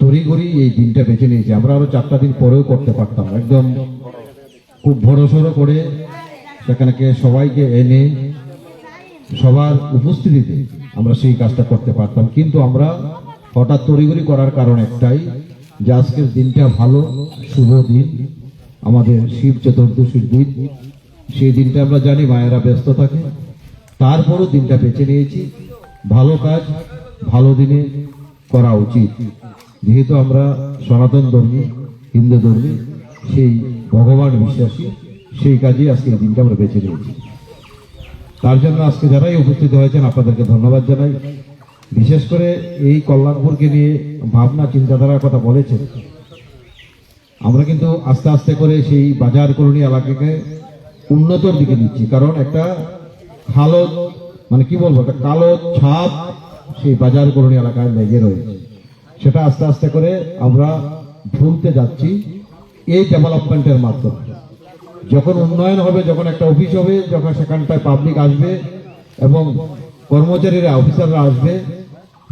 তড়িঘড়ি এই দিনটা বেছে নিয়েছি। আমরা আরও চারটা দিন পরেও করতে পারতাম। একদম খুব ভরসড়ো করে সেখানে সবাইকে এনে সবার উপস্থিতিতে আমরা সেই কাজটা করতে পারতাম। কিন্তু আমরা হঠাৎ তড়িঘড়ি করার কারণ একটাই, যে আজকের দিনটা ভালো, শুভ দিন। আমাদের শিব চতুর্দশীর দিন। সেই দিনটা আমরা জানি মায়েরা ব্যস্ত থাকে। তারপরও দিনটা বেছে নিয়েছি। ভালো কাজ, ভালো দিনে করা উচিত। যেহেতু আমরা সনাতন ধর্মী, হিন্দু ধর্মী, সেই ভগবান বিশ্বাসী, সেই কাজে আজকে এই দিনটা আমরা বেছে নিয়েছি। তার জন্য আজকে যারাই উপস্থিত হয়েছেন, আপনাদেরকে ধন্যবাদ জানাই। বিশেষ করে এই কল্যাণপুরকে নিয়ে ভাবনা, চিন্তাধারার কথা বলেছেন। আমরা কিন্তু আস্তে আস্তে করে সেই বাজার কলোনি এলাকাকে উন্নতর দিকে নিচ্ছি। কারণ একটা কালো মানে কি বলব, একটা কালো ছাপ সেই বাজার করণী এলাকায় লেগে রয়েছে। সেটা আস্তে আস্তে করে আমরা ভুলতে যাচ্ছি এই ডেভেলপমেন্টের মাধ্যমে। যখন উন্নয়ন হবে, যখন একটা অফিস হবে, যখন সেখানটায় পাবলিক আসবে এবং কর্মচারীরা, অফিসাররা আসবে,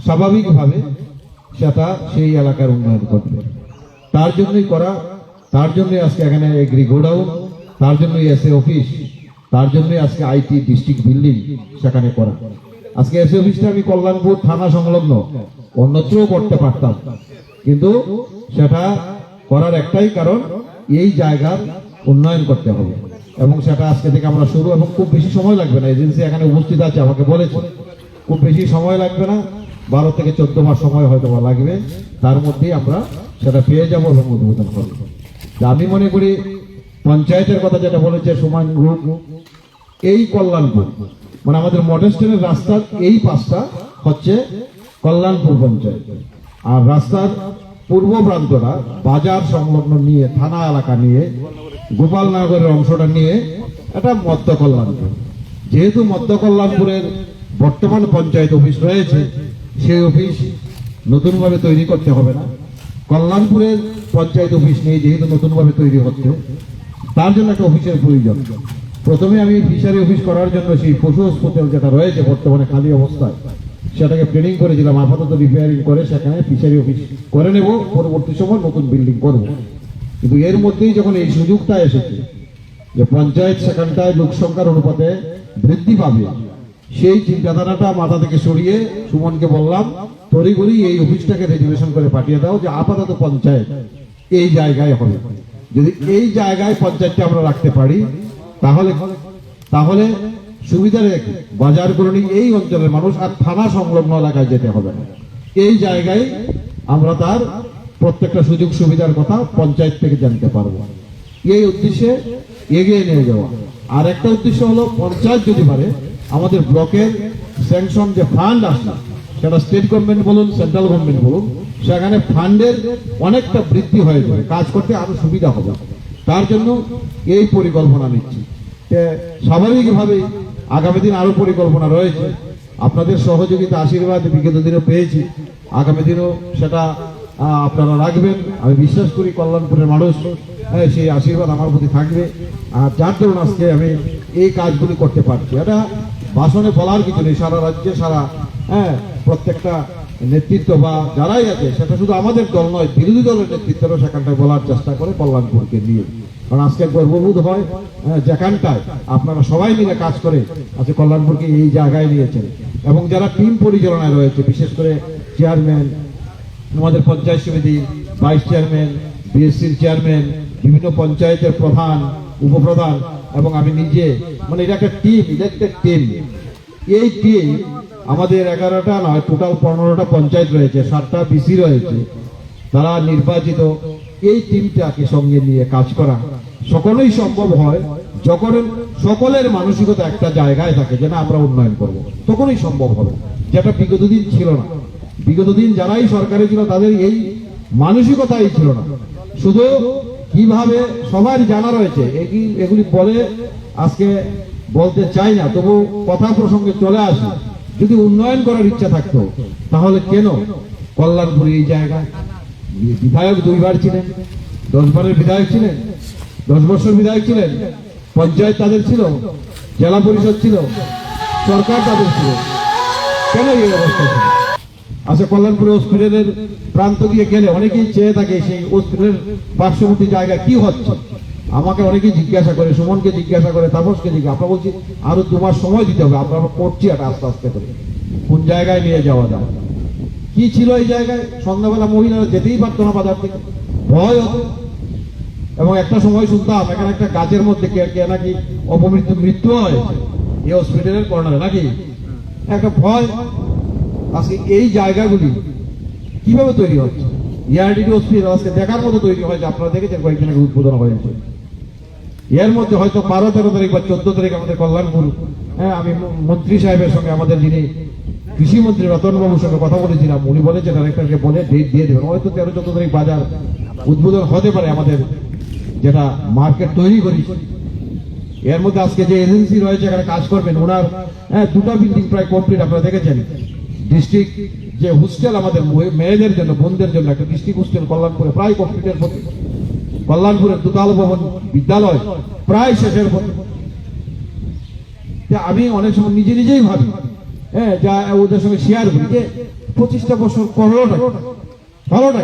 স্বাভাবিকভাবে সেটা সেই এলাকার উন্নয়ন করবে। তার জন্যই করা, তার জন্যই আজকে এখানে এগ্রি গোডাউন, তার জন্যই এসএ অফিস, তার জন্যই আজকে আইটি ডিস্ট্রিক্ট বিল্ডিং সেখানে করা। আজকে এসএ অফিসটা আমি কল্যাণপুর থানা সংলগ্ন। অন্যত্রও করতে পারতাম। কিন্তু সেটা করার একটাই কারণ, এই জায়গার উন্নয়ন করতে হবে। এবং সেটা আজকে থেকে আমরা শুরু, এবং খুব বেশি সময় লাগবে না। এজেন্সি এখানে উপস্থিত আছে, আমাকে বলেছে। খুব বেশি সময় লাগবে না। বারো থেকে চোদ্দ মাস সময় হয়তো লাগবে। তার মধ্যেই আমরা সেটা পেয়ে যাব এবং উদ্বোধন করব। আমি মনে করি, পঞ্চায়েতের কথা যেটা বলেছে সুমান গ্রুপ, এই কল্যাণপুর মানে আমাদের মডেস্টেনের রাস্তার এই পাশটা হচ্ছে কল্যাণপুর পঞ্চায়েত। আর রাস্তার পূর্ব প্রান্তটা বাজার সংলগ্ন নিয়ে, থানা এলাকা নিয়ে, গোপালনগরের অংশটা নিয়ে এটা মধ্য কল্যাণপুর। যেহেতু মধ্য কল্যাণপুরের বর্তমান পঞ্চায়েত অফিস রয়েছে, সেই অফিস নতুনভাবে তৈরি করতে হবে না। কল্যাণপুরের পঞ্চায়েত অফিস নিয়ে যেহেতু নতুনভাবে তৈরি হচ্ছে, তার জন্য একটা অফিসের প্রয়োজন। প্রথমে আমি ফিশারি অফিস করার জন্য সেই পশু হসপিটাল যেটা রয়েছে বর্তমানে খালি অবস্থায়, সেটাকে প্ল্যানিং করেছিলাম, আপাতত রিপেয়ারিং করে সেখানে ফিশারি অফিস করে নেব, পরবর্তী সময় নতুন বিল্ডিং করব। কিন্তু এর মধ্যেই যখন এই সুযোগটা এসেছে, যে পঞ্চায়েত সেখানটায় লোক সংখ্যার অনুপাতে বৃদ্ধি পাবে, সেই চিন্তাধারাটা মাথা থেকে সরিয়ে সুমনকে বললাম, তড়িঘড়ি এই অফিসটাকে রেজুলেশন করে পাঠিয়ে দাও যে আপাতত পঞ্চায়েত এই জায়গায় হবে। যদি এই জায়গায় পঞ্চায়েতটা আমরা রাখতে পারি তাহলে তাহলে সুবিধা রেখে বাজার কলোনি এই অঞ্চলের মানুষ আর থানা সংলগ্ন এলাকায় যেতে হবে না। এই জায়গায় আমরা তার প্রত্যেকটা সুযোগ সুবিধার কথা পঞ্চায়েত থেকে জানতে পারব। এই উদ্দেশ্যে এগিয়ে নিয়ে যাওয়া। আর একটা উদ্দেশ্য হলো, পঞ্চায়েত যদি পারে, আমাদের ব্লকের স্যাংশন যে ফান্ড আসে সেটা স্টেট গভর্নমেন্ট বলুন সেন্ট্রাল গভর্নমেন্ট বলুন, সেখানে ফান্ডের অনেকটা বৃদ্ধি হয়ে যাবে। কাজ করতে আরও সুবিধা হবে। তার জন্য এই পরিকল্পনা নিচ্ছি। স্বাভাবিকভাবে আগামী দিন আরও পরিকল্পনা রয়েছে। আপনাদের সহযোগিতা, আশীর্বাদ বিগত দিনও পেয়েছি। আগামী দিনও সেটা আপনারা রাখবেন। আমি বিশ্বাস করি কল্যাণপুরের মানুষ সেই আশীর্বাদ আমার প্রতি থাকবে। আর যার দরুন আজকে আমি এই কাজগুলি করতে পারছি। এটা ভাষণে বলার কিছু নেই। সারা রাজ্যে, সারা হ্যাঁ প্রত্যেকটা নেতৃত্ব বা যারাই আছে, সেটা শুধু আমাদের দল নয়, বিরোধী দলের নেতৃত্বরা সেখানটায় বলার চেষ্টা করে কল্যাণপুরকে নিয়ে। কারণ আজকে গর্ববোধ হয় হ্যাঁ, যেখানটায় আপনারা সবাই মিলে কাজ করে আজকে কল্যাণপুরকে এই জায়গায় নিয়েছেন। এবং যারা টিম পরিচালনায় রয়েছে বিশেষ করে চেয়ারম্যান আমাদের পঞ্চায়েত সমিতি ভাইস চেয়ারম্যান বিএসসির চেয়ারম্যান বিভিন্ন পঞ্চায়েতের প্রধান উপপ্রধান এবং আমি নিজে মানে এটা একটা টিম ইলেক্টেড টিম এই টিম আমাদের এগারোটা নয় টোটাল পনেরোটা পঞ্চায়েত রয়েছে সাতটা বিসি রয়েছে। তারা নির্বাচিত এই টিমটাকে সঙ্গে নিয়ে কাজ করা সকলেই সম্ভব হয় যখন সকলের মানসিকতা একটা জায়গায় থাকে যে না, আমরা উন্নয়ন করব। তখনই সম্ভব হবে। যেটা বিগত দিন ছিল না। বিগত দিন যারাই সরকারে ছিল, তাদের এই মানসিকতাই ছিল না। শুধু কীভাবে সবার জানা রয়েছে এগি- এগুলি বলে আজকে বলতে চাই না, তবু কথা প্রসঙ্গে চলে আসে। যদি উন্নয়ন করার ইচ্ছা থাকতো, তাহলে কেন কল্যাণপুর এই জায়গায়? বিধায়ক দুইবার ছিলেন, দশ বারের বিধায়ক ছিলেন, দশ বছর বিধায়ক ছিলেন, পঞ্চায়েত তাদের ছিল, জেলা পরিষদ ছিল, সরকার তাদের ছিল। কেন এই অবস্থা ছিল? আচ্ছা কল্যাণপুরে হসপিটালের প্রান্ত দিয়ে গেলে অনেকেই চেয়ে থাকে সেই হসপিটালের পার্শ্ববর্তী জায়গা কি হচ্ছে? আমাকে অনেকেই জিজ্ঞাসা করে, সুমনকে জিজ্ঞাসা করে, তাপসকে জিজ্ঞাসা আমরা বলছি, আরও মাস সময় দিতে হবে, আমরা করছি এটা আস্তে আস্তে করে। কোন জায়গায় নিয়ে যাওয়া যায়? কি ছিল এই জায়গায়? সন্ধ্যাবেলা মহিলারা যেতেই পারতো না বাজার থেকে। ভয় হতো। এবং একটা সময় শুনতাম, এখানে একটা গাছের মধ্যে কে কে নাকি অপমৃত্যু মৃত্যু হয়? এই হসপিটালের কর্নারে নাকি? একটা ভয়। আজকে এই জায়গাগুলি কীভাবে তৈরি হচ্ছে? ইয়ারডিডি হসপিটাল আজকে দেখার মতো তৈরি হয়েছে। আপনারা দেখেছেন কয়েকদিন আগে উদ্বোধন হয়েছে। এর মধ্যে হয়তো বারো তেরো তারিখ বা চোদ্দ তারিখ আমাদের কল্যাণপুর হ্যাঁ আমি মন্ত্রী সাহেবের সঙ্গে আমাদের যিনি কৃষি মন্ত্রী রতনবাবুর সঙ্গে কথা বলেছিলাম। উনি বলেছেন ডাইরেক্টরকে বলে ডেট দিয়ে দেবেন। হয়তো তেরো চোদ্দ তারিখ বাজার উদ্বোধন হতে পারে আমাদের যেটা মার্কেট তৈরি করি। এর মধ্যে আজকে যে এজেন্সি রয়েছে, এখানে কাজ করবেন, ওনার হ্যাঁ দুটো বিল্ডিং প্রায় কমপ্লিট আপনারা দেখেছেন। ডিস্ট্রিক্ট যে হোস্টেল আমাদের মেয়েদের জন্য, বোনদের জন্য, একটা ডিস্ট্রিক্ট হোস্টেল কল্যাণপুরে প্রায় কমপ্লিটের পথে কল্যাণপুরের দুতাল ভবন বিদ্যালয় প্রায় শেষের পথে আমি অনেক সময় নিজে নিজেই ভাবি হ্যাঁ যা ওদের সঙ্গে শেয়ার করি। যে পঁচিশটা বছর করলোটা ভালোটা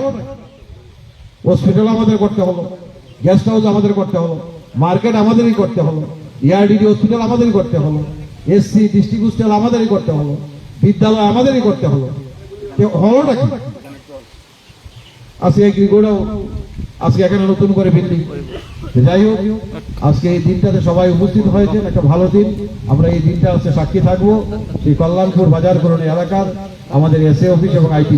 হসপিটাল আমাদের করতে হলো। গেস্ট হাউস আমাদের করতে হলো। মার্কেট আমাদেরই করতে হলো। ইয়ারডিডি হসপিটাল আমাদেরই করতে হলো। এসসি ডিস্ট্রিক্ট হোস্টেল আমাদেরই করতে হলো। বিদ্যালয় আমাদেরই করতে হলো। হলোটা কি? আজকে এগ্রিগোড়াও আজকে এখানে নতুন করে বিল্ডিং যাই হোক, আজকে এই দিনটাতে সবাই উপস্থিত হয়েছেন, একটা ভালো দিন। আমরা এই দিনটা হচ্ছে সাক্ষী থাকব। সেই কল্যাণপুর বাজার করণী এলাকার আমাদের এসএ অফিস এবং আইটি